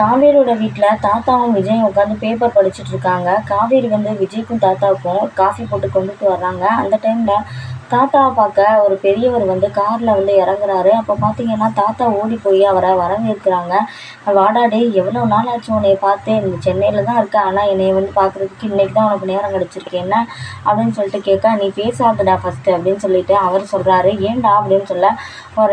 காவேரியோட வீட்டில் தாத்தாவும் விஜயும் உட்காந்து பேப்பர் படிச்சுட்டு இருக்காங்க. காவேரி வந்து விஜய்க்கும் தாத்தாவுக்கும் காஃபி போட்டு கொண்டுட்டு வர்றாங்க. அந்த டைமில் தாத்தாவை பார்க்க ஒரு பெரியவர் வந்து காரில் வந்து இறங்குறாரு. அப்போ பார்த்தீங்கன்னா தாத்தா ஓடி போய் அவரை வரவேற்கிறாங்க. வாடா டே எவ்வளோ நாள் ஆச்சு உன்னைய பார்த்து? இந்த சென்னையில் தான் இருக்க. ஆனால் என்னைய வந்து பார்க்குறதுக்கு இன்றைக்கி தான் உனக்கு நேரம் கிடச்சிருக்கு. என்ன? அப்படின்னு சொல்லிட்டு கேட்க நீ பேசாதடா ஃபஸ்ட்டு அப்படின்னு சொல்லிட்டு அவர் சொல்கிறாரு ஏன்டா அப்படின்னு சொல்ல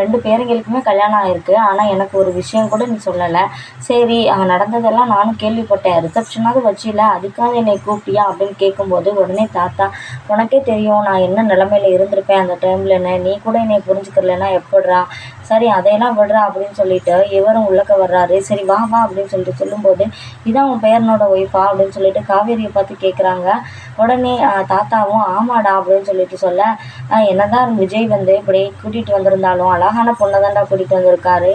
ரெண்டு பேருங்களுக்குமே கல்யாணம் ஆயிருக்கு. ஆனால் எனக்கு ஒரு விஷயம் கூட நீ சொல்லலை. சரி அங்கே நடந்ததெல்லாம் நானும் கேள்விப்பட்டேன். ரிசப்ஷனாவது வச்சில. அதுக்காக என்னை கூப்பிட்டியா? அப்படின்னு கேட்கும்போது உடனே தாத்தா உனக்கே தெரியும். நான் என்ன நிலமையில இருந்திருப்பேன் அந்த டைம்லன்னு நீ கூட என்னை புரிஞ்சுக்கிறலன்னா எப்படுறா சரி அதையெல்லாம் விடுறா அப்படின்னு சொல்லிட்டு இவரும் உள்ளக்க வர்றாரு. சரி வா வா அப்படின்னு சொல்லிட்டு சொல்லும்போது இதான் உன் பேரனோட ஒய்ஃபா அப்படின்னு சொல்லிட்டு காவேரியை பார்த்து கேட்குறாங்க உடனே தாத்தாவும் ஆமாடா அப்படின்னு சொல்லிட்டு சொல்ல என்னதான் விஜய் வந்து இப்படி கூட்டிகிட்டு வந்திருந்தாலும் அழகான பொண்ணை தாண்டா கூட்டிகிட்டு வந்திருக்காரு.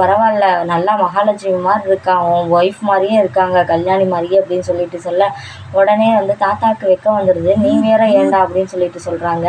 பரவாயில்ல நல்லா மகாலட்சுமி மாதிரி இருக்கா? உன் ஒய்ஃப் மாதிரியே இருக்காங்க கல்யாணி மாதிரியே அப்படின்னு சொல்லிட்டு சொல்ல உடனே வந்து தாத்தாவுக்கு வைக்க வந்துடுது நீ வேற ஏன்டா அப்படின்னு சொல்லிட்டு சொல்கிறாங்க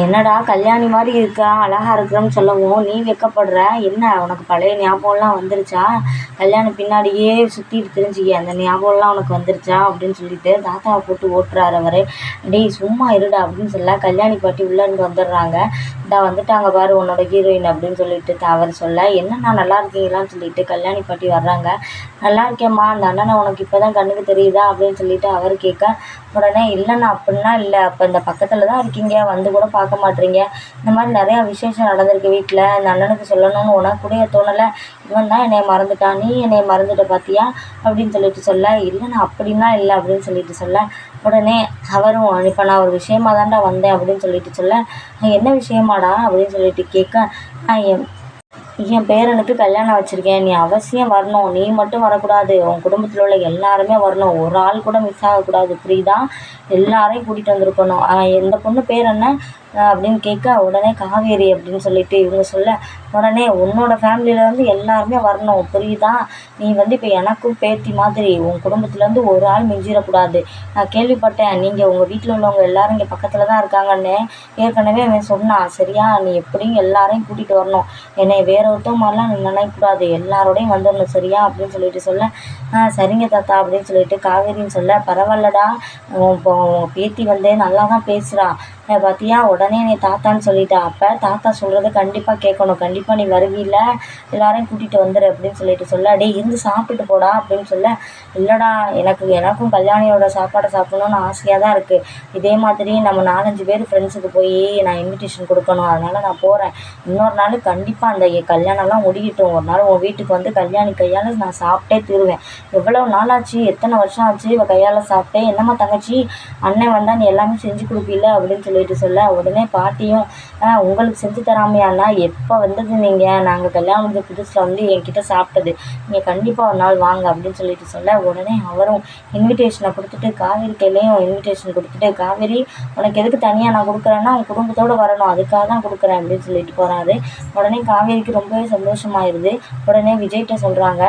என்னடா கல்யாணி மாதிரி இருக்கா? அழகா இருக்கிறன்னு சொல்லவும் நீ வெக்கப்படுற? என்ன? உனக்கு பழைய ஞாபகம்லாம் வந்துருச்சா? கல்யாணம் பின்னாடியே சுற்றிட்டு தெரிஞ்சிக்க அந்த ஞாபகம்லாம் உனக்கு வந்துருச்சா? அப்படின்னு சொல்லிட்டு தாத்தாவை போட்டு ஓட்டுறாரு அவர். டேய் சும்மா இருடா அப்படின்னு சொல்ல கல்யாணி பாட்டி உள்ளே இருந்து வந்துடுறாங்க. இந்தா வந்துட்டாங்க பாரு உன்னோட ஹீரோயின் அப்படின்னு சொல்லிட்டு அவர் சொல்ல என்னண்ணா நல்லா இருக்கீங்களான்னு சொல்லிட்டு கல்யாணி பாட்டி வர்றாங்க. நல்லா இருக்கேம்மா அந்த அண்ணனை உனக்கு இப்போ தான் கண்ணுக்கு தெரியுதா? அப்படின்னு சொல்லிட்டு அவர் கேட்க உடனே இல்லைண்ணா அப்படின்னா இல்லை. அப்போ இந்த பக்கத்தில் தான் இருக்கீங்க. வந்து கூட பார்க்க மாட்றீங்க இந்த மாதிரி நிறையா விசேஷம் நடந்திருக்கு வீட்டில் இந்த அண்ணனுக்கு சொல்லணும்னு உனக்கு கூட தோணலை. இவன் தான் என்னைய மறந்துட்டான் நீ என்னை மறந்துட்ட பார்த்தியா அப்படின்னு சொல்லிட்டு சொல்ல. இல்லை நான் அப்படின்னா இல்லை அப்படின்னு சொல்லிட்டு சொல்ல. உடனே அவரும் இப்போ நான் ஒரு விஷயமா தான்டா வந்தேன் அப்படின்னு சொல்லிட்டு சொல்ல. என்ன விஷயமாடா? அப்படின்னு சொல்லிட்டு கேட்க. "நான் என் என் பேரனுக்கு கல்யாணம் வச்சுருக்கேன். நீ அவசியம் வரணும். நீ மட்டும் வரக்கூடாது. உன் குடும்பத்தில் உள்ள எல்லாருமே வரணும். ஒரு ஆள் கூட மிஸ் ஆகக்கூடாது. புரியுதா? எல்லாரையும் கூட்டிகிட்டு வந்திருக்கணும். எந்த பொண்ணு பேர் என்ன? அப்படின்னு கேட்க உடனே காவேரி அப்படின்னு சொல்லிட்டு இவங்க சொல்ல உடனே உன்னோட ஃபேமிலியிலேருந்து எல்லாருமே வரணும் புரியுதா? நீ வந்து இப்போ எனக்கும் பேத்தி மாதிரி உன் குடும்பத்துலேருந்து ஒரு ஆள் மிஞ்சிடக்கூடாது. நான் கேள்விப்பட்டேன் நீங்கள் உங்கள் வீட்டில் உள்ளவங்க எல்லாரும் இங்கே பக்கத்தில் தான் இருக்காங்கன்னு. ஏற்கனவே அவன் சொன்னான் சரியா நீ எப்படியும் எல்லாரையும் கூட்டிகிட்டு வரணும். என்னை வேற ஒருத்தவங்க மாதிரிலாம் நீ நினைக்கக்கூடாது எல்லாரோடையும் வந்துடணும் சரியா? அப்படின்னு சொல்லிட்டு சொல்ல ஆ சரிங்க தாத்தா அப்படின்னு சொல்லிட்டு காவேரின்னு சொல்ல பரவாயில்லடா உன் இப்போ உன் பேத்தி வந்து நல்லா தான் பேசுகிறான் பார்த்தியா உடனே நீ தாத்தான்னு சொல்லிட்டா. அப்போ தாத்தா சொல்கிறத கண்டிப்பாக கேட்கணும். கண்டிப்பாக நீ வருவில்ல எல்லாரையும் கூட்டிகிட்டு வந்துடு அப்படின்னு சொல்லிட்டு சொல்ல அடே இருந்து சாப்பிட்டு போடா அப்படின்னு சொல்ல இல்லைடா எனக்கு எனக்கும் கல்யாணியோட சாப்பாடை சாப்பிடணும்னு ஆசையாக தான் இருக்குது இதே மாதிரி நம்ம நாலஞ்சு பேர் ஃப்ரெண்ட்ஸுக்கு போய் நான் இன்விடேஷன் கொடுக்கணும். அதனால் நான் போகிறேன் இன்னொரு நாள் கண்டிப்பாக அந்த கல்யாணம்லாம் முடியட்டும். ஒரு நாள் உன் வீட்டுக்கு வந்து கல்யாணி கையால் நான் சாப்பிட்டே தீருவேன். எவ்வளோ நாள் ஆச்சு எத்தனை வருஷம் ஆச்சு? இவள் கையால் சாப்பிட்டேன் என்னம்மா தங்கச்சி? அண்ணன் வந்தால் நீ எல்லாமே செஞ்சு கொடுப்பில அப்படின்னு சொல்லிட்டு சொல்ல உடனே உடனே பாட்டியும் "ஆ, உங்களுக்கு செஞ்சு தராமையாண்ணா எப்போ வந்தது நீங்கள் நாங்கள் கல்யாணம் முடிஞ்ச புதுசில் வந்து என்கிட்ட சாப்பிட்டது. நீங்கள் கண்டிப்பாக ஒரு நாள் வாங்க அப்படின்னு சொல்லிட்டு சொல்ல உடனே அவரும் இன்விடேஷனை கொடுத்துட்டு காவேரி கையிலையும் இன்விடேஷன் கொடுத்துட்டு காவேரி உனக்கு எதுக்கு தனியாக நான் கொடுக்குறேன்னா உன் குடும்பத்தோடு வரணும். அதுக்காக தான் கொடுக்குறேன் அப்படின்னு சொல்லிட்டு போகிறாரு உடனே காவேரிக்கு ரொம்பவே சந்தோஷமாயிருது. உடனே விஜய்கிட்ட சொல்கிறாங்க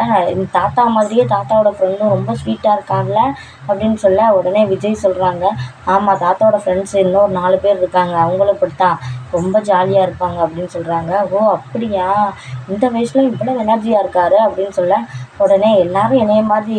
தாத்தா மாதிரியே தாத்தாவோட ஃப்ரெண்டும் ரொம்ப ஸ்வீட்டாக இருக்காங்கல்ல அப்படின்னு சொல்ல உடனே விஜய் சொல்கிறாங்க ஆமாம் தாத்தாவோட ஃப்ரெண்ட்ஸ் இன்னொரு நாலு பேர் இருக்காங்க. அவங்களும் இப்படித்தான் ரொம்ப ஜாலியாக இருப்பாங்க அப்படின்னு சொல்கிறாங்க ஓ அப்படியா? இந்த வயசில் இவ்வளோ எனர்ஜியாக இருக்காரு அப்படின்னு சொல்ல உடனே எல்லாரும் என்னைய மாதிரி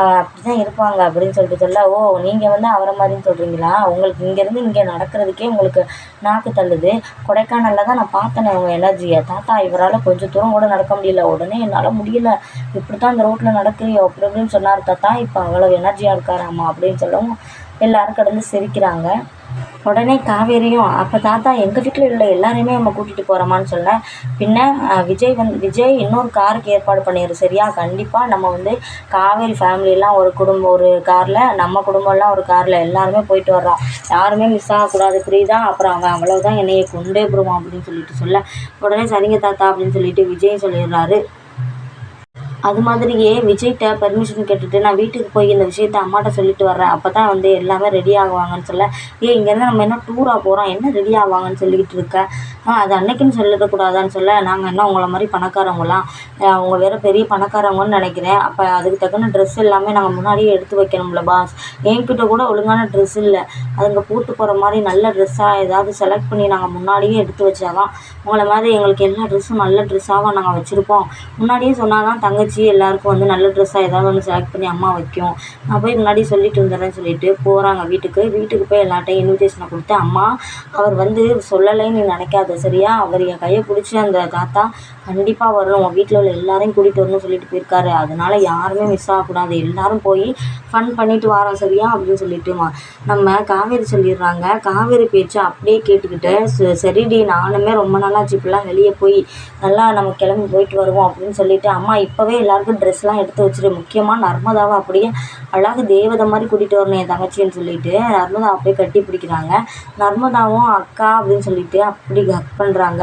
அப்படி தான் இருப்பாங்க அப்படின்னு சொல்லிட்டு சொல்ல ஓ நீங்கள் வந்து அவரை மாதிரின்னு சொல்கிறீங்களா உங்களுக்கு இங்கேருந்து இங்கே நடக்கிறதுக்கே உங்களுக்கு நாக்கு தள்ளுது. கொடைக்கானலில் தான் நான் பார்த்தேனே அவங்க எனர்ஜியை. தாத்தா இவரால் கொஞ்சம் தூரம் கூட நடக்க முடியல. உடனே என்னால் முடியல. இப்படி தான் இந்த ரோட்டில் நடக்கிறியோ? அப்படி அப்படின்னு சொன்னார் தாத்தா. இப்போ அவ்வளோ எனர்ஜியாக இருக்காராம்மா அப்படின்னு சொல்லவும் எல்லாரும் கடந்து சிரிக்கிறாங்க. உடனே காவேரியும் அப்போ தாத்தா எங்கள் வீட்டில் உள்ள எல்லாரையுமே நம்ம கூட்டிகிட்டு போகிறோமான்னு சொன்னேன் பின்ன விஜய் வந்து விஜய் இன்னொரு காருக்கு ஏற்பாடு பண்ணிடு சரியா? கண்டிப்பாக நம்ம வந்து காவேரி ஃபேமிலியெலாம் ஒரு குடும்பம் ஒரு காரில் நம்ம குடும்பம்லாம் ஒரு காரில் எல்லாருமே போயிட்டு வர்றோம். யாருமே மிஸ் ஆகக்கூடாது புரியுதா? அப்புறம் அவன் அவ்வளோதான் என்னையை கொண்டே போடுவான் அப்படின்னு சொல்லிட்டு சொல்ல உடனே சரிங்க தாத்தா அப்படின்னு சொல்லிட்டு விஜய் சொல்லிடுறாரு. அது மாதிரியே விஜய்கிட்ட பெர்மிஷன் கேட்டுட்டு நான் வீட்டுக்கு போய் இந்த விஷயத்த அம்மாட்ட சொல்லிட்டு வர்றேன். அப்போ தான் வந்து எல்லாமே ரெடி ஆகுவாங்கன்னு சொல்ல ஏ இங்கேருந்து நம்ம என்ன டூராக போகிறோம் என்ன ரெடி ஆவாங்கன்னு சொல்லிக்கிட்டு இருக்க? அது அன்னைக்குன்னு சொல்லிடக்கூடாதான்னு சொல்ல நாங்கள் என்ன உங்களை மாதிரி பணக்காரவங்களாம் அவங்க வேறு பெரிய பணக்காரவங்கன்னு நினைக்கிறேன். அப்போ அதுக்கு தக்கன ட்ரெஸ் எல்லாமே நாங்கள் முன்னாடியே எடுத்து வைக்கணும்ல பாஸ் என்கிட்ட கூட ஒழுங்கான ட்ரெஸ் இல்லை. அதுங்க போட்டு போகிற மாதிரி நல்ல ட்ரெஸ்ஸாக ஏதாவது செலக்ட் பண்ணி நாங்கள் முன்னாடியே எடுத்து வச்சாதான் உங்களை மாதிரி எங்களுக்கு எல்லா ட்ரெஸ்ஸும் நல்ல ட்ரெஸ்ஸாகவும் நாங்கள் வச்சுருப்போம். முன்னாடியே சொன்னால் தான் தங்கச்சி வச்சு எல்லாருக்கும் வந்து நல்ல ட்ரெஸ்ஸாக ஏதாவது ஒன்று செலக்ட் பண்ணி அம்மா வைக்கும். நான் போய் முன்னாடி சொல்லிட்டு வந்துடுறேன்னு சொல்லிட்டு போகிறாங்க வீட்டுக்கு. வீட்டுக்கு போய் எல்லார்ட்டையும் இன்விடேஷனை கொடுத்து அம்மா அவர் வந்து சொல்லலைன்னு நீ நினைக்காத சரியா? அவர் என் கையை பிடிச்சி அந்த தாத்தா கண்டிப்பாக வரணும் உன் வீட்டில் உள்ள எல்லாரையும் கூட்டிகிட்டு வரணும்னு சொல்லிட்டு போயிருக்காரு. அதனால் யாருமே மிஸ் ஆகக்கூடாது. எல்லாரும் போய் ஃபன் பண்ணிட்டு வரோம் சரியா? அப்படின்னு சொல்லிட்டுமா நம்ம காவேரி சொல்லிடுறாங்க. காவேரி பேச்சு அப்படியே கேட்டுக்கிட்டு சரிடி நானுமே ரொம்ப நாளாச்சு இப்படிலாம் வெளியே போய் நல்லா நம்ம கிளம்பி போயிட்டு வருவோம் அப்படின்னு சொல்லிட்டு அம்மா இப்போவே எல்லாருக்கும் ட்ரெஸ்லாம் எடுத்து வச்சுட்டு முக்கியமாக நர்மதாவை அப்படியே அழகு தேவதை மாதிரி கூட்டிகிட்டு வரணும் என் தங்கச்சின்னு சொல்லிட்டு நர்மதா அப்படியே கட்டி பிடிக்கிறாங்க. நர்மதாவும் அக்கா அப்படின்னு சொல்லிட்டு அப்படி ஹக் பண்ணுறாங்க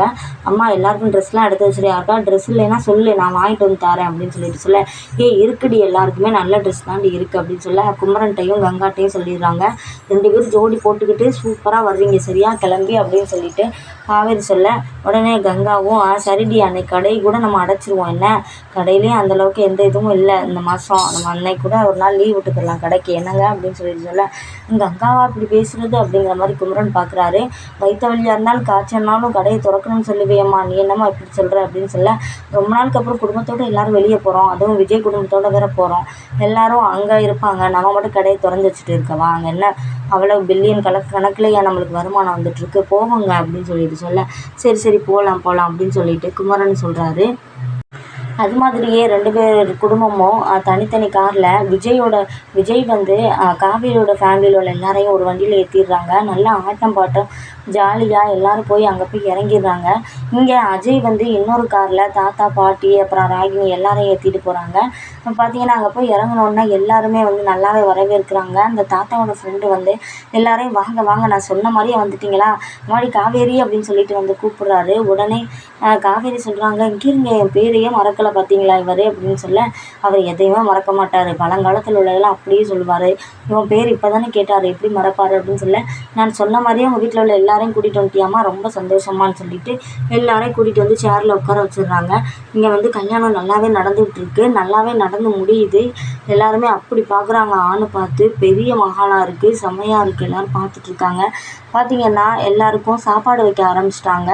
அம்மா எல்லாருக்கும் ட்ரெஸ்லாம் எடுத்து வச்சுட்டு யாருக்கா ட்ரெஸ் இல்லைன்னா சொல்லு நான் வாங்கிட்டு வந்து தரேன் அப்படின்னு சொல்லிட்டு சொல்ல ஏய் இருக்குடி எல்லாருக்குமே நல்ல ட்ரெஸ் தாண்டி இருக்குது அப்படின்னு சொல்ல குமரன்ட்டையும் கங்காட்டையும் சொல்லிடுறாங்க. ரெண்டு பேரும் ஜோடி போட்டுக்கிட்டு சூப்பராக வர்றீங்க சரியா? கிளம்பி அப்படின்னு சொல்லிட்டு காவேரி சொல்ல உடனே கங்காவும் சரிடி அன்னைக்கு கடை கூட நம்ம அடைச்சிருவோம். என்ன? கடையிலேயும் அந்த அளவுக்கு எந்த இதுவும் இல்லை. இந்த மாதம் நம்ம அன்னைக்கு கூட ஒரு நாள் லீவ் விட்டுக்கலாம். கடைக்கு என்னங்க? அப்படின்னு சொல்லிட்டு சொல்ல கங்காவா இப்படி பேசுறது? அப்படிங்கிற மாதிரி குமரன் பார்க்குறாரு வைத்த வழியாக இருந்தாலும் காய்ச்சல்னாலும் கடையை திறக்கணும்னு சொல்லுவேம்மா. நீ என்னம்மா இப்படி சொல்கிற அப்படின்னு சொல்ல ரொம்ப நாளுக்கு அப்புறம் குடும்பத்தோடு எல்லோரும் வெளியே போகிறோம் அதுவும் விஜய் குடும்பத்தோட வேற போகிறோம் எல்லாரும் அங்கே இருப்பாங்க. நம்ம மட்டும் கடையை திறந்து வச்சுட்டு இருக்கவா? அங்கே என்ன? அவ்வளோ பில்லியன் கணக்கு கணக்குலையா நம்மளுக்கு வருமானம் வந்துட்டுருக்கு போவோங்க. அப்படின்னு சொல்லிட்டு சொல்ல. சரி சரி போகலாம் போகலாம் அப்படின்னு சொல்லிட்டு குமரன் சொல்கிறாரு அது மாதிரியே ரெண்டு பேர் குடும்பமும் தனித்தனி காரில் விஜயோட விஜய் வந்து காவேரியோட ஃபேமிலியில் உள்ள எல்லாரையும் ஒரு வண்டியில் ஏற்றிடுறாங்க நல்லா ஆட்டம் பாட்டம் ஜாலியாக எல்லாரும் போய் அங்கே போய் இறங்கிடுறாங்க. இங்கே அஜய் வந்து இன்னொரு காரில் தாத்தா பாட்டி அப்புறம் ராகினி எல்லாரையும் ஏற்றிட்டு போகிறாங்க பார்த்தீங்கன்னா அங்கே போய் இறங்கினோன்னா எல்லாருமே வந்து நல்லாவே வரவேற்கிறாங்க. அந்த தாத்தாவோட ஃப்ரெண்டு வந்து எல்லாரையும் வாங்க வாங்க நான் சொன்ன மாதிரியே வந்துட்டிங்களா? முன்னாடி காவேரி அப்படின்னு சொல்லிட்டு வந்து கூப்பிடுறாரு. உடனே காவேரி சொல்கிறாங்க இங்கிருங்க என் பேரையே மறக்கலை. பார்த்தீங்களா இவர் அப்படின்னு சொல்ல அவர் எதையுமே மறக்க மாட்டார். பழங்காலத்தில் உள்ளதெல்லாம் அப்படியே சொல்லுவார். இவன் பேர் இப்போ தானே கேட்டார் எப்படி மறப்பார் அப்படின்னு சொல்ல நான் சொன்ன மாதிரியே உங்கள் வீட்டில் உள்ள எல்லாரையும் கூட்டிகிட்டு வந்துட்டியாமா ரொம்ப சந்தோஷமான்னு சொல்லிட்டு எல்லாரையும் கூட்டிகிட்டு வந்து சேரில் உட்கார வச்சிடுறாங்க. இங்கே வந்து கல்யாணம் நல்லாவே நடந்துகிட்ருக்கு நல்லாவே நடந்து முடியுது. எல்லாருமே அப்படி பார்க்குறாங்க ஆணு பார்த்து பெரிய மகாலாக இருக்குது செம்மையாக இருக்குது எல்லோரும் பார்த்துட்ருக்காங்க பார்த்தீங்கன்னா எல்லாருக்கும் சாப்பாடு வைக்க ஆரம்பிச்சிட்டாங்க.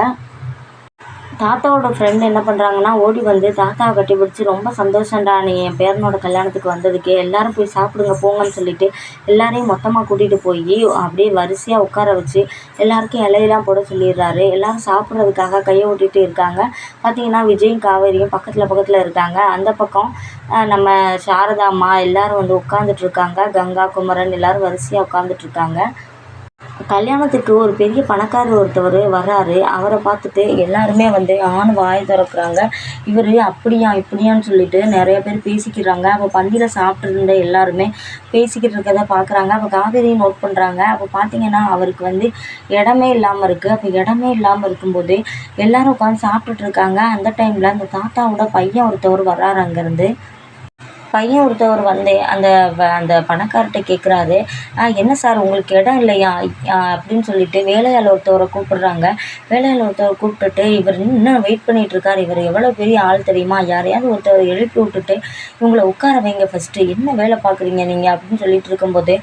தாத்தாவோட ஃப்ரெண்டு என்ன பண்ணுறாங்கன்னா ஓடி வந்து தாத்தாவை கட்டி பிடிச்சி ரொம்ப சந்தோஷம்டா நீ என் பேரனோட கல்யாணத்துக்கு வந்ததுக்கு. எல்லாரும் போய் சாப்பிடுங்க போங்கன்னு சொல்லிட்டு எல்லாரையும் மொத்தமாக கூட்டிகிட்டு போய் அப்படியே வரிசையாக உட்கார வச்சு எல்லாருக்கும் இலையெல்லாம் போட சொல்லிடுறாரு. எல்லாரும் சாப்பிட்றதுக்காக கையை ஓட்டிகிட்டு இருக்காங்க. பார்த்தீங்கன்னா விஜயும் காவேரியும் பக்கத்தில் பக்கத்தில் இருக்காங்க. அந்த பக்கம் நம்ம சாரதா அம்மா எல்லோரும் வந்து உட்காந்துட்ருக்காங்க கங்கா குமரன் எல்லோரும் வரிசையாக உட்காந்துட்ருக்காங்க கல்யாணத்துக்கு ஒரு பெரிய பணக்காரர் ஒருத்தவர் வர்றாரு. அவரை பார்த்துட்டு எல்லாருமே வந்து ஆண் வாய் திறக்கிறாங்க. இவர் அப்படியா இப்படியான்னு சொல்லிட்டு நிறைய பேர் பேசிக்கிறாங்க. அப்போ பந்தியில் சாப்பிட்ருந்த எல்லாருமே பேசிக்கிட்டு இருக்கதை பார்க்குறாங்க. அப்போ காவேரியும் நோட் பண்ணுறாங்க அப்போ பார்த்தீங்கன்னா அவருக்கு வந்து இடமே இல்லாமல் இருக்குது அப்போ இடமே இல்லாமல் இருக்கும்போது எல்லாரும் உட்காந்து சாப்பிட்டுட்டு இருக்காங்க. அந்த டைமில் அந்த தாத்தாவோட பையன் ஒருத்தவர் வர்றாரு அங்கேருந்து. பையன் ஒருத்தவர் வந்து அந்த வ- அந்த பணக்கார்கிட்ட கேட்குறாரு என்ன சார் உங்களுக்கு இடம் இல்லையா? அப்படின்னு சொல்லிட்டு வேலையாள் ஒருத்தவரை கூப்பிடுறாங்க. வேலையாள் ஒருத்தவரை கூப்பிட்டுட்டு இவர் இன்னும் வெயிட் பண்ணிட்டு இவர் எவ்வளோ பெரிய ஆள் தெரியுமா? யாரையாவது ஒருத்தவரை எழுப்பி விட்டுட்டு இவங்களை உட்கார வைங்க ஃபஸ்ட்டு என்ன வேலை பார்க்குறீங்க நீங்கள் அப்படின்னு சொல்லிட்டு இருக்கும்போது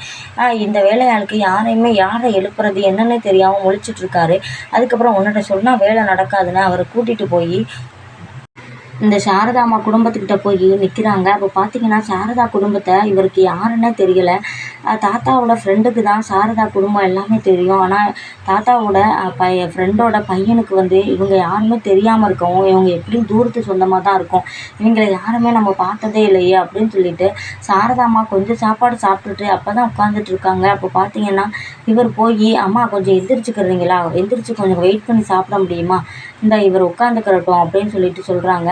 இந்த வேலையாளுக்கு யாரையுமே யாரை எழுப்புறது என்னன்னே தெரியாமல் முழிச்சிட்ருக்காரு அதுக்கப்புறம் உன்னிட்ட சொன்னால் வேலை நடக்காதுன்னு அவரை கூட்டிகிட்டு போய் இந்த சாரதாம்மா குடும்பத்துக்கிட்ட போய் நிற்கிறாங்க அப்போ பார்த்தீங்கன்னா சாரதா குடும்பத்தை இவருக்கு யாருன்னே தெரியல. தாத்தாவோட ஃப்ரெண்டுக்கு தான் சாரதா குடும்பம் எல்லாமே தெரியும். ஆனால் தாத்தாவோட பைய ஃப்ரெண்டோட பையனுக்கு வந்து இவங்க யாருமே தெரியாமல் இருக்கவும் இவங்க எப்படியும் தூரத்து சொந்தமாக தான் இருக்கும். இவங்களை யாருமே நம்ம பார்த்ததே இல்லையே அப்படின்னு சொல்லிட்டு சாரதாம்மா கொஞ்சம் சாப்பாடு சாப்பிட்டுட்டு அப்போ தான் உட்காந்துட்டு இருக்காங்க. அப்போ பார்த்தீங்கன்னா இவர் போய் அம்மா கொஞ்சம் எந்திரிச்சுக்கிறீங்களா? எந்திரிச்சு கொஞ்சம் வெயிட் பண்ணி சாப்பிட முடியுமா? இந்த இவர் உட்காந்துக்கிறட்டும் அப்படின்னு சொல்லிட்டு சொல்கிறாங்க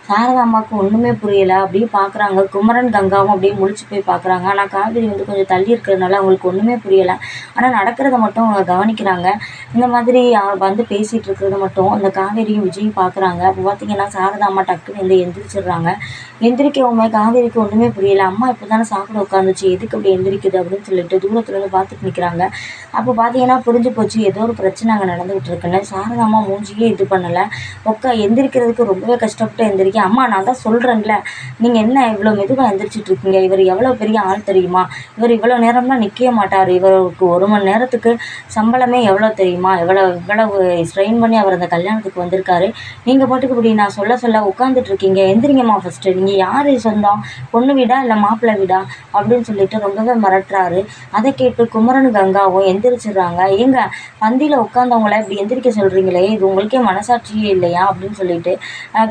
சாரதா அம்மாவுக்கு ஒன்றுமே புரியலை. அப்படியே பார்க்குறாங்க குமரன் கங்காவும் அப்படியே முழிச்சு போய் பார்க்குறாங்க ஆனால் காவேரி வந்து கொஞ்சம் தள்ளி இருக்கிறதுனால அவங்களுக்கு ஒன்றுமே புரியலை. ஆனால் நடக்கிறத மட்டும் அவங்க கவனிக்கிறாங்க. இந்த மாதிரி வந்து பேசிகிட்டு இருக்கிறத மட்டும் அந்த காவேரியும் விஜயும் பார்க்குறாங்க அப்போ பார்த்தீங்கன்னா சாரதா அம்மா டக்குன்னு வந்து எந்திரிச்சிடுறாங்க. எந்திரிக்கவுமே காவேரிக்கு ஒன்றுமே புரியலை. அம்மா இப்போ தானே சாப்பிட உட்காந்துச்சு. எதுக்கு அப்படி எந்திரிக்குது அப்படின்னு சொல்லிட்டு தூரத்தில் வந்து பார்த்துட்டு நிற்கிறாங்க அப்போ பார்த்தீங்கன்னா புரிஞ்சு போச்சு. ஏதோ ஒரு பிரச்சனை அங்கே நடந்துகிட்டு இருக்குன்னு. சாரதாம்மா மூஞ்சியே இது பண்ணலை. உட்கா எந்திரிக்கிறதுக்கு ரொம்பவே கஷ்டப்பட்டு எந்திரிக்க இருக்கீங்க அம்மா நான் தான் சொல்கிறேன்ல நீங்கள் என்ன இவ்வளோ மெதுவாக எந்திரிச்சிட்டு இருக்கீங்க? இவர் எவ்வளோ பெரிய ஆள் தெரியுமா? இவர் இவ்வளோ நேரம்லாம் நிற்கவே மாட்டார். இவருக்கு ஒரு மணி நேரத்துக்கு சம்பளமே எவ்வளோ தெரியுமா? எவ்வளோ இவ்வளவு ஸ்ட்ரெயின் பண்ணி அவர் அந்த கல்யாணத்துக்கு வந்திருக்காரு. நீங்கள் பாட்டுக்கு இப்படி நான் சொல்ல சொல்ல உட்காந்துட்டு இருக்கீங்க. எந்திரிங்கம்மா ஃபஸ்ட்டு நீங்கள் யார்? சொந்தம்? பொண்ணு வீடா? இல்லை மாப்பிள்ளை வீடா? அப்படின்னு சொல்லிட்டு ரொம்பவே மிரட்டுறாரு. அதை கேட்டு குமரன் கங்காவும் எந்திரிச்சிடுறாங்க. ஏங்க பந்தியில் உட்காந்தவங்கள இப்படி எந்திரிக்க சொல்கிறீங்களே இது உங்களுக்கே மனசாட்சியே இல்லையா? அப்படின்னு சொல்லிட்டு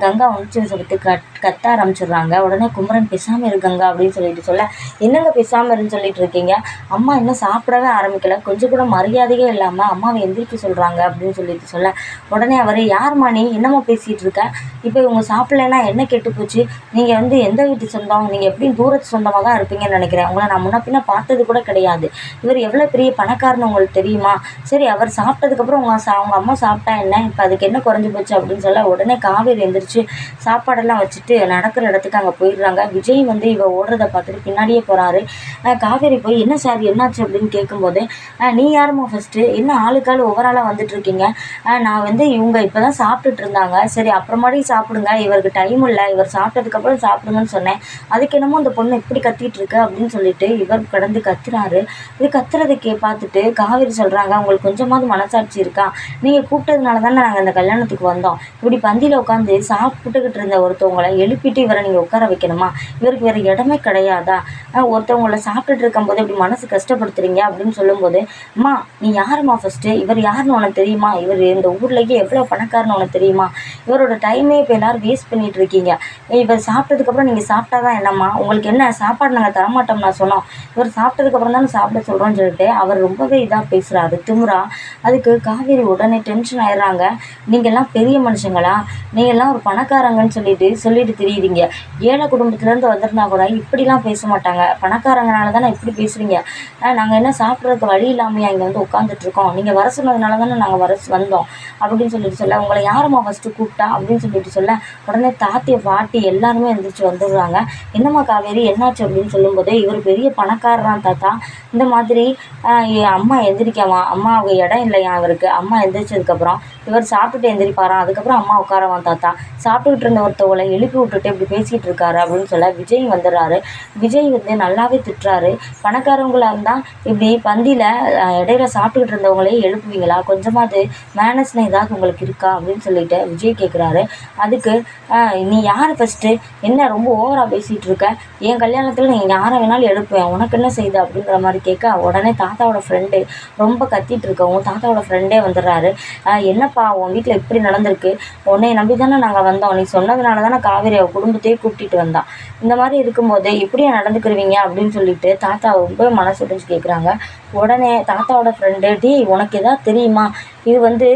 கங்கா வந்து அப்படின்னு சொல்லிட்டு கத் கத்த ஆரம்பிச்சிடுறாங்க. உடனே குமரன் பேசாமல் இருக்கங்க அப்படின்னு சொல்லிட்டு சொல்ல என்னங்க பேசாமல் இருன்னு சொல்லிட்டு இருக்கீங்க? அம்மா இன்னும் சாப்பிடவே ஆரம்பிக்கல. கொஞ்சம் கூட மரியாதையே இல்லாமல் அம்மாவை எந்திரிக்க சொல்கிறாங்க அப்படின்னு சொல்லிட்டு சொல்ல. உடனே அவர் யார்மா நீ? என்னம்மா பேசிகிட்டு இருக்க? இப்போ இவங்க சாப்பிட்லன்னா என்ன கெட்டு போச்சு? நீங்கள் வந்து எந்த வீட்டு சொந்தம்? நீங்கள் எப்படியும் தூரத்து சொந்தமாக தான் இருப்பீங்கன்னு நினைக்கிறேன். உங்களை நான் முன்ன பின்ன பார்த்தது கூட கிடையாது. இவர் எவ்வளோ பெரிய பணக்காரன்னு உங்களுக்கு தெரியுமா? சரி அவர் சாப்பிட்டதுக்கப்புறம் உங்கள் அவங்க அம்மா சாப்பிட்டா என்ன? இப்போ அதுக்கு என்ன குறைஞ்சி போச்சு? அப்படின்னு சொல்ல உடனே காவேரி எந்திரிச்சு சாப்பாடெல்லாம் வச்சுட்டு நடக்கிற இடத்துக்கு அங்கே போயிடுறாங்க. விஜய் வந்து இவ ஓடுறத பார்த்துட்டு பின்னாடியே போகிறாரு காவேரி போய் என்ன சார் என்னாச்சு? அப்படின்னு கேட்கும்போது நீ யாருமோ ஃபஸ்ட்டு என்ன ஆளுக்கு ஆள் ஒவ்வொரு வந்துட்டு இருக்கீங்க நான் வந்து இவங்க இப்போ தான் சாப்பிட்டுட்டு இருந்தாங்க. சரி அப்புறமாடி சாப்பிடுங்க. இவருக்கு டைம் இல்லை. இவர் சாப்பிட்டதுக்கப்புறம் சாப்பிடுங்கன்னு சொன்னேன். அதுக்கு என்னமோ அந்த பொண்ணு இப்படி கத்திட்டு இருக்கு அப்படின்னு சொல்லிட்டு இவர் கடந்து கத்துறாரு. இது கத்துறதுக்கே பார்த்துட்டு காவேரி சொல்கிறாங்க உங்களுக்கு கொஞ்சமாவது மனசாட்சி இருக்கா? நீங்கள் கூப்பிட்டதுனால தானே நாங்கள் இந்த கல்யாணத்துக்கு வந்தோம். இப்படி பந்தியில் உட்காந்து சாப்பிட்டுக்கிட்டு இருந்த ஒருத்தவங்களை எழுப்பிட்டு இவரை நீங்கள் உட்கார வைக்கணுமா? இவருக்கு வேறு இடமே கிடையாதா? ஒருத்தவங்கள சாப்பிட்டுட்டு இருக்கும்போது இப்படி மனசு கஷ்டப்படுத்துறீங்க அப்படின்னு சொல்லும்போது அம்மா நீ யாரும்மா ஃபஸ்ட்டு இவர் யாருன்னு உனக்கு தெரியுமா? இவர் இந்த ஊர்லேயே எவ்வளோ பணக்காரன்னு உனக்கு தெரியுமா? இவரோட டைமே இப்போ எல்லாரும் வேஸ்ட் பண்ணிட்டு இருக்கீங்க. இவர் சாப்பிட்டதுக்கப்புறம் நீங்கள் சாப்பிட்டா தான் என்னம்மா? உங்களுக்கு என்ன சாப்பாடு நாங்கள் தரமாட்டோம் நான் சொன்னோம். இவர் சாப்பிட்டதுக்கப்புறம் தானே சாப்பிட சொல்கிறோன்னு சொல்லிட்டு அவர் ரொம்பவே இதாக பேசுகிறாரு திமுறா? அதுக்கு காவேரி உடனே டென்ஷன் ஆயிடுறாங்க. நீங்கள்லாம் பெரிய மனுஷங்களா? நீங்கள்லாம் ஒரு பணக்காரங்கன்னு சொல்லிட்டு சொல்லிட்டு தெரியுறீங்க. ஏழை குடும்பத்துலேருந்து வந்திருந்தா கூட இப்படிலாம் பேச மாட்டாங்க. பணக்காரங்கனால தானே இப்படி பேசுகிறீங்க நாங்கள் என்ன சாப்பிட்றதுக்கு வழி இல்லாமையா இங்கே வந்து உட்காந்துட்ருக்கோம் நீங்கள் வர சொன்னதுனால தானே நாங்கள் வர வந்தோம். அப்படின்னு சொல்லிட்டு சொல்ல உங்களை யாரும்மா ஃபஸ்ட்டு கூப்பிட்டா? அப்படின்னு சொல்லிட்டு சொல்ல உடனே தாத்திய பாட்டி எல்லாருமே எழுந்திரிச்சு வந்துடுறாங்க. என்னம்மா காவேரி என்னாச்சு அப்படின்னு சொல்லும்போது இவர் பெரிய பணக்காரரான் தாத்தா. இந்த மாதிரி அம்மா எந்திரிக்காமா அம்மா அவங்க இடம் இல்லையா அவருக்கு? அம்மா எந்திரிச்சதுக்கப்புறம் இவர் சாப்பிட்டுட்டு எந்திரிப்பாராம். அதுக்கப்புறம் அம்மா உட்காரவான் தாத்தா? சாப்பிட்டுக்கிட்டு இருந்த ஒருத்தவங்களை எழுப்பி விட்டுட்டு இப்படி பேசிகிட்டு இருக்காரு அப்படின்னு சொல்ல விஜய் வந்துடுறாரு. விஜய் வந்து நல்லாவே திட்டுறாரு. பணக்காரவங்களா இருந்தால் இப்படி பந்தியில் இடையில சாப்பிட்டுக்கிட்டு இருந்தவங்களே எழுப்புவீங்களா? கொஞ்சமாவது மேனஸ்னு ஏதாவது உங்களுக்கு இருக்கா? அப்படின்னு சொல்லிட்டு விஜய் கேட்குறாரு அதுக்கு நீ யார் ஃபஸ்ட்டு என்ன ரொம்ப ஓவராக பேசிகிட்டு இருக்க? என் கல்யாணத்தில் நீங்கள் யாரை வேணாலும் எழுப்புவேன். உனக்கு என்ன செய்யுது அப்படிங்கிற மாதிரி கேட்க உடனே தாத்தாவோட ஃப்ரெண்டு ரொம்ப கத்திட்டு இருக்கவும் தாத்தாவோட ஃப்ரெண்டே வந்துடுறாரு. என்னப்பா உன் வீட்டில் இப்படி நடந்திருக்கு? உன்னை நம்பி தானே நாங்கள் வந்தோம். நீ சொன்னதுனால தானே காவேரி அவ குடும்பத்தையே கூப்பிட்டுட்டு வந்தான் இந்த மாதிரி இருக்கும்போது இப்படியே நடந்துக்கிருவீங்க அப்படின்னு சொல்லிட்டு தாத்தா ரொம்ப மனசு உடஞ்சு கேட்குறாங்க உடனே தாத்தாவோட ஃப்ரெண்டு டி உனக்கு எதாவது தெரியுமா? இது வந்து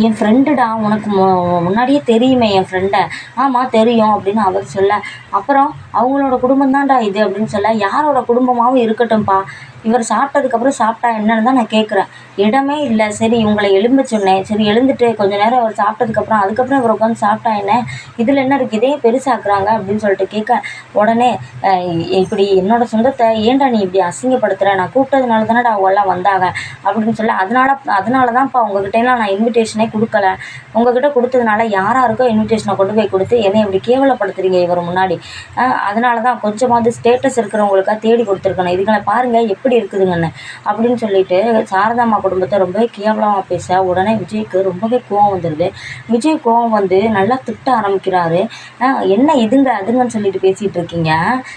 என் ஃப்ரெண்டுடா உனக்கு மு- முன்னாடியே தெரியுமே என் ஃப்ரெண்டை ஆமாம் தெரியும் அப்படின்னு அவர் சொல்ல. அப்புறம் அவங்களோட குடும்பம் தான்டா இது அப்படின்னு சொல்ல. யாரோட குடும்பமாகவும் இருக்கட்டும்ப்பா இவர் சாப்பிட்டதுக்கப்புறம் சாப்பிட்டா என்னன்னு தான் நான் கேட்குறேன் இடமே இல்லை. சரி இவங்களை எழும்ப சொன்னேன். சரி எழுந்துட்டு கொஞ்ச நேரம் அவர் சாப்பிட்டதுக்கப்புறம் அதுக்கப்புறம் இவர் உட்காந்து சாப்பிட்டா என்ன? இதில் என்ன இருக்குது இதே பெருசாக்குறாங்க அப்படின்னு சொல்லிட்டு கேட்க உடனே இப்படி என்னோட சொந்தத்தை ஏன்டா நீ இப்படி அசிங்கப்படுத்துகிற நான் கூப்பிட்டதுனால தானடா அவங்களாம் வந்தாங்க. அப்படின்னு சொல்ல அதனால அதனால தான்ப்பா உங்ககிட்டலாம் நான் இன்விடேஷனே கொடுக்கல. உங்ககிட்ட கொடுத்ததுனால யாராருக்கோ இன்விடேஷனை கொண்டு போய் கொடுத்து என்னை இப்படி கேவலப்படுத்துறீங்க இவர் முன்னாடி. அதனால தான் கொஞ்சமாவது ஸ்டேட்டஸ் இருக்கிறவங்களுக்காக தேடி கொடுத்துருக்கணும். இதுங்களை பாருங்கள் எப்படி இருக்குதுங்கன்னு அப்படின்னு சொல்லிட்டு சாரதாம்மா குடும்பத்தை ரொம்பவே கேவலமாக பேச உடனே விஜய்க்கு ரொம்பவே கோவம் வந்துடுது விஜய் கோவம் வந்து நல்லா திட்ட ஆரம்பிக்கிறாரு. என்ன இதுங்க அதுங்கன்னு சொல்லிட்டு பேசிகிட்டு இருக்கீங்க?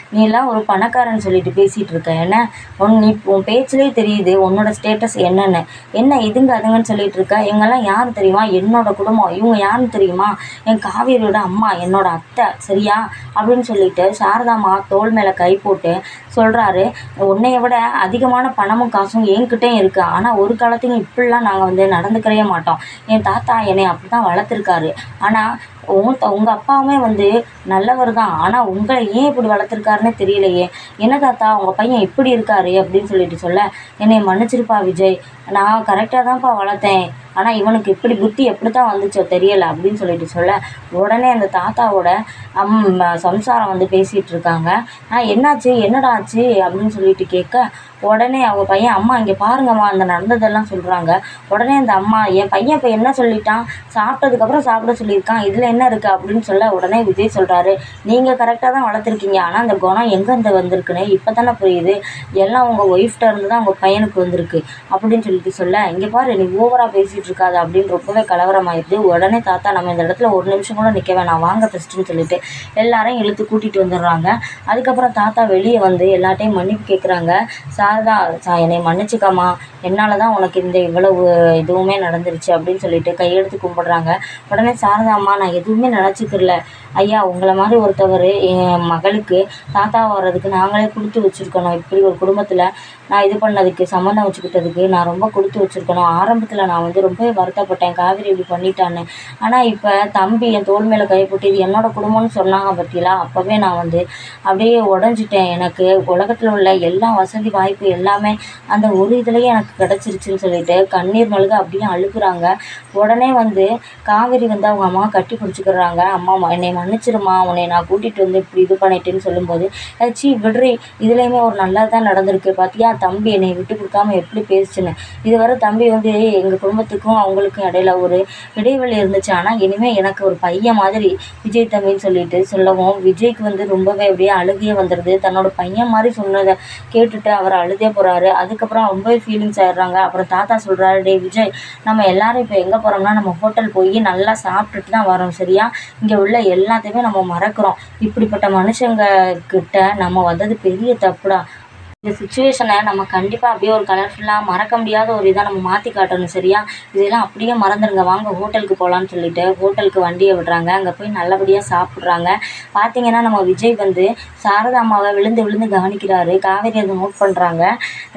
நீ எல்லாம் ஒரு பணக்காரன்னு சொல்லிட்டு பேசிகிட்டு இருக்க. என்ன? உன் நீ உன் பேச்சிலே தெரியுது உன்னோட ஸ்டேட்டஸ் என்னன்னு. என்ன இதுங்க அதுங்கன்னு சொல்லிட்டு இருக்க? இவங்கெல்லாம் யார் தெரியுமா? என்னோட குடும்பம். இவங்க யாருன்னு தெரியுமா? என் காவேரியோட அம்மா என்னோட அத்தை. சரியா? அப்படின்னு சொல்லிட்டு சாரதாம்மா தோள் மேலே கை போட்டு சொல்கிறாரு உன்னைய விட அதிகமான பணமும் காசும் என்கிட்டேயும் இருக்குது ஆனால் ஒரு காலத்துக்கும் இப்படிலாம் நாங்கள் வந்து நடந்துக்கவே மாட்டோம். என் தாத்தா என்னை அப்படி தான் வளர்த்துருக்காரு. ஆனால் உன் உங்கள் அப்பாவுமே வந்து நல்லவர் தான். ஆனால் உங்களை ஏன் இப்படி வளர்த்துருக்காருன்னு தெரியலையே. என்ன தாத்தா உங்கள் பையன் இப்படி இருக்காரு அப்படின்னு சொல்லிட்டு சொல்ல என்னை மன்னிச்சிருப்பா விஜய். நான் கரெக்டாக தான்ப்பா வளர்த்தேன். ஆனால் இவனுக்கு இப்படி புத்தி எப்படி தான் வந்துச்சோ தெரியலை அப்படின்னு சொல்லிட்டு சொல்ல உடனே அந்த தாத்தாவோட அம் சம்சாரம் வந்து பேசிகிட்டு இருக்காங்க. என்னாச்சு? என்னடா ஆச்சு? அப்படின்னு சொல்லிட்டு கேட்க உடனே அவங்க பையன் அம்மா இங்கே பாருங்கம்மா அந்த நடந்ததெல்லாம் சொல்கிறாங்க உடனே அந்த அம்மா என் பையன் இப்போ என்ன சொல்லிட்டான்? சாப்பிட்டதுக்கப்புறம் சாப்பிட சொல்லியிருக்கான். இதில் என்ன இருக்குது அப்படின்னு சொல்ல உடனே விஜய் சொல்கிறாரு நீங்கள் கரெக்டாக தான் வளர்த்துருக்கீங்க. ஆனால் அந்த குணம் எங்கேருந்து வந்திருக்குன்னு? இப்போ தானே புரியுது. எல்லாம் உங்கள் ஒய்ஃப்ட்ட இருந்து தான் உங்கள் பையனுக்கு வந்திருக்கு. அப்படின்னு சொல்லிட்டு சொல்ல இங்கே பாரு நீ ஓவராக பேசிட்டு இருக்காது அப்படின்னு ரொம்பவே கலவரமாயிடுது. உடனே தாத்தா நம்ம இந்த இடத்துல ஒரு நிமிஷம் கூட நிற்க வேணாம். வாங்க ஃபஸ்ட்டுன்னு சொல்லிட்டு எல்லாரையும் இழுத்து கூட்டிகிட்டு வந்துடுறாங்க. அதுக்கப்புறம் தாத்தா வெளியே வந்து எல்லாட்டையும் மன்னிப்பு கேட்குறாங்க சாரதா சா என்னை மன்னிச்சுக்கம்மா. என்னால் தான் உனக்கு இந்த இவ்வளவு இதுவுமே நடந்துருச்சு அப்படின்னு சொல்லிட்டு கையெடுத்து கும்பிட்றாங்க. உடனே சாரதா அம்மா நான் எதுவுமே நினச்சிக்கிறல ஐயா உங்களை மாதிரி ஒருத்தவர் என் மகளுக்கு தாத்தா வர்றதுக்கு நாங்களே கொடுத்து வச்சுருக்கணும். இப்படி ஒரு குடும்பத்தில் நான் இது பண்ணதுக்கு சம்மந்தம் வச்சுக்கிட்டதுக்கு நான் ரொம்ப கொடுத்து வச்சுருக்கணும். ஆரம்பத்தில் நான் வந்து ரொம்ப ரொம்பவே வருத்தப்பட்டேன். காவேரி இப்படி பண்ணிட்டான்னு. ஆனால் இப்போ தம்பி என் தோல் மேலே கை போட்டு இது என்னோட குடும்பம்னு சொன்னாங்க பார்த்தீங்களா அப்போவே நான் வந்து அப்படியே உடஞ்சிட்டேன் எனக்கு. உலகத்தில் உள்ள எல்லா வசதி வாய்ப்பு எல்லாமே அந்த ஒரு இதுலேயே எனக்கு கிடச்சிருச்சுன்னு சொல்லிட்டு கண்ணீர் மல்க அப்படியே அழுகுறாங்க. உடனே வந்து காவேரி வந்து அவங்க அம்மா கட்டி பிடிச்சிக்கிறாங்க அம்மா என்னை மன்னிச்சிருமா உன்னை நான் கூட்டிகிட்டு வந்து இப்படி இது பண்ணிட்டேன்னு சொல்லும்போது ச்சீ விடுறி. இதுலேயுமே ஒரு நல்லது தான் நடந்திருக்கு. பார்த்தியா தம்பி என்னை விட்டு கொடுக்காம எப்படி பேசுச்சுன்னு. இதுவரை தம்பி வந்து எங்கள் குடும்பத்துக்கு எனக்கும் அவங்களுக்கும் இடையில ஒரு இடைவெளி இருந்துச்சு. ஆனால் இனிமேல் எனக்கு ஒரு பையன் மாதிரி விஜய் தம்பின்னு சொல்லிட்டு சொல்லவும் விஜய்க்கு வந்து ரொம்பவே அப்படியே அழுகையே வந்துடுது தன்னோட பையன் மாதிரி சொன்னதை கேட்டுட்டு அவர் அழுதே போகிறாரு அதுக்கப்புறம் ரொம்பவே ஃபீலிங்ஸ் ஆயிடுறாங்க. அப்புறம் தாத்தா சொல்கிறாரு டே விஜய் நம்ம எல்லாரும் இப்போ எங்கே போகிறோம்னா நம்ம ஹோட்டல் போய் நல்லா சாப்பிட்டுட்டு தான் வரோம் சரியா? இங்கே உள்ள எல்லாத்தையுமே நம்ம மறக்கிறோம். இப்படிப்பட்ட மனுஷங்க கிட்ட நம்ம வந்தது பெரிய தப்புடா. இந்த சுச்சுவேஷனை நம்ம கண்டிப்பாக அப்படியே ஒரு கலர்ஃபுல்லாக மறக்க முடியாத ஒரு இதாக நம்ம மாற்றி காட்டணும் சரியா? இதெல்லாம் அப்படியே மறந்துடுங்க வாங்க ஹோட்டலுக்கு போகலான்னு சொல்லிட்டு ஹோட்டலுக்கு வண்டியை விடுறாங்க. அங்கே போய் நல்லபடியாக சாப்பிட்றாங்க. பார்த்தீங்கன்னா நம்ம விஜய் வந்து சாரதா அம்மாவை விழுந்து விழுந்து கவனிக்கிறாரு. காவேரி அதை நோட் பண்ணுறாங்க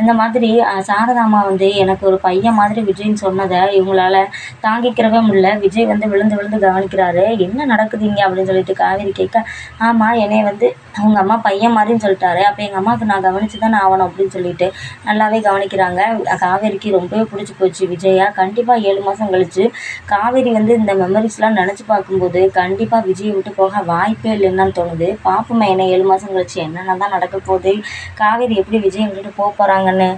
இந்த மாதிரி சாரதாமா சாரதா அம்மா வந்து எனக்கு ஒரு பையன் மாதிரி விஜய்ன்னு சொன்னதை இவங்களால தாங்கிக்கிறவே முடியல. விஜய் வந்து விழுந்து விழுந்து கவனிக்கிறாரு. என்ன நடக்குதுங்க அப்படின்னு சொல்லிட்டு காவேரி கேட்க ஆமாம் என்னை வந்து அவங்க அம்மா பையன் மாதிரின்னு சொல்லிட்டாரு. அப்போ எங்கள் அம்மாவுக்கு நான் கவனித்து தானே ஆகணும் அப்படின்னு சொல்லிட்டு நல்லாவே கவனிக்கிறாங்க. காவேரிக்கு ரொம்பவே பிடிச்சி போச்சு விஜயா. கண்டிப்பாக ஏழு மாதம் கழிச்சு காவேரி வந்து இந்த மெமரிஸ்லாம் நினச்சி பார்க்கும்போது கண்டிப்பாக விஜயை விட்டு போக வாய்ப்பே இல்லைன்னு தோணுது. பார்ப்போமே என்ன ஏழு மாதம் கழிச்சு என்னென்ன தான் நடக்க போகுது? காவேரி எப்படி விஜயை விட்டுட்டு போக போகிறாங்கன்னு